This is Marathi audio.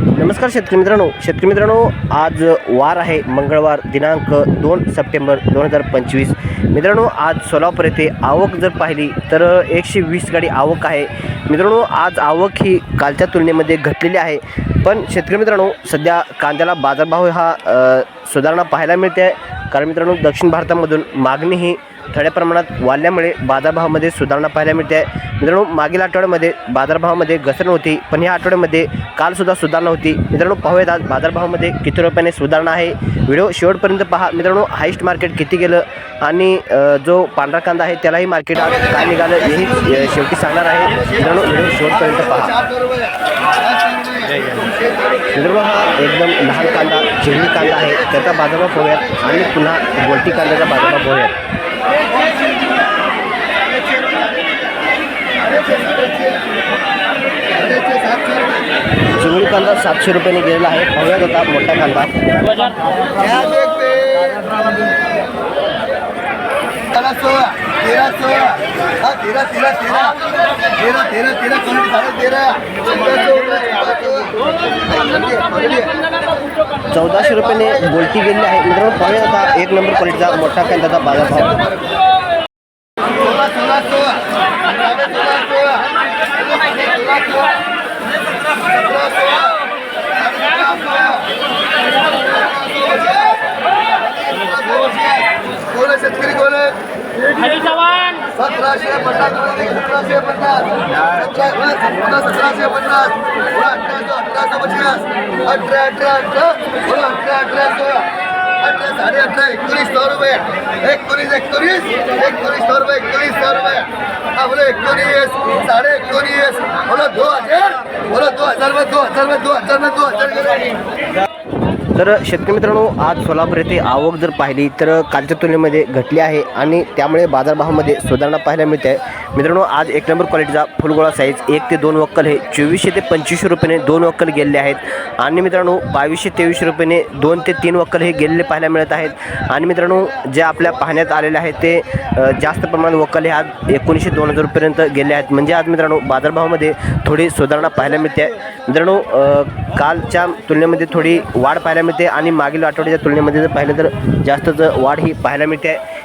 नमस्कार शेतकरी मित्रांनो. शेतकरी मित्रांनो आज वार आहे मंगळवार दिनांक दोन सप्टेंबर दोन हजार पंचवीस. मित्रांनो आज सोलापूर येथे आवक जर पाहिली तर एकशे वीस गाडी आवक आहे. मित्रांनो आज आवक ही कालच्या तुलनेमध्ये घटलेली आहे. पण शेतकरी मित्रांनो सध्या कांद्याला बाजारभाव हा सुधारणा पाहायला मिळते. आहे कारण मित्रांनो दक्षिण भारतामधून मागणी ही थोड्या प्रमाणात वाढल्यामुळे बाजारभावामध्ये सुधारणा पाहायला मिळते. आहे मित्रांनो मागील आठवड्यामध्ये बाजारभावामध्ये घसरण होती पण या आठवड्यामध्ये कालसुद्धा सुधारणा होती. मित्रांनो पाहूयात आज बाजारभावामध्ये किती रुपयाने सुधारणा आहे. व्हिडिओ शेवटपर्यंत पहा. मित्रांनो हाईस्ट मार्केट किती गेलं आणि जो पांढरा कांदा आहे त्यालाही मार्केट आज काय निघालं हेही शेवटी सांगणार आहे. मित्रांनो व्हिडिओ शेवटपर्यंत पहा. मित्रांनो हा एकदम लहान कांदा चिरणी कांदा आहे. त्याचा बाजारभाव पाहूयात आणि पुन्हा गोलटी कांद्याचा बाजारभाव पाहूयात. कांदा सातशे रुपयाने गेलेला आहे. पाहूयात होता मोठा कांदा. क्या देखते. तेरह सौ तेरह सौ हाँ तेरह तेरह तेरह तेरह तेरह तेरह कौन साढ़े तेरह चौदह सौ चौदाशे रुपयाने गोलटी गेलेली आहे. मित्रांनो पाहूया होता एक नंबर क्वालिटीचा मोठा कांद्याचा बाजारभाव. सोलह सोलह सौ साढ़े सतराशे पन्नास सतराशे पन्नास पुन्हा सतराशे पन्नास अठराशे अठराशे पचास अठरा अठरा अठरा बोला अठरा अठरा सोळा अठरा साडे अठरा एकोणीस सौ रुपये एकोणीस एकोणीस एकोणीस सौ रुपये एकोणीस सौ रुपये हा बोलो एकोणीस साडे एकोणीस बोलो दो हजार बोलो दो हजार में दो हजार में दो हजार में दो हजार तर शेतकरी मित्रांनो आज सोलापूर येथे आवक जर पाहिली तर कालच्या तुलनेमध्ये घटली आहे आणि त्यामुळे बाजारभावामध्ये सुधारणा पाहायला मिळते. आहे मित्रांनो आज एक नंबर क्वालिटीचा फुलगोळा साईज एक ते दोन वक्कल हे चोवीसशे ते पंचवीसशे रुपयाने दोन वक्कल गेलेले आहेत. आणि मित्रांनो बावीसशे तेवीसशे रुपयाने दोन ते तीन वक्कल हे गेलेले पाहायला मिळत आहेत. आणि मित्रांनो जे आपल्या पाहण्यात आलेले आहेत ते जास्त प्रमाणात वक्कल हे आज एकोणीसशे दोन हजार रुपयापर्यंत गेले आहेत. म्हणजे आज मित्रांनो बाजारभावामध्ये थोडी सुधारणा पाहायला मिळते. आहे मित्रांनो कालच्या तुलनेमध्ये थोडी वाढ पाहायला मिळते आणि मागील आठवड्याच्या तुलनेमध्ये जर पाहिलं तर जास्तच वाढ ही पाहायला मिळते. आहे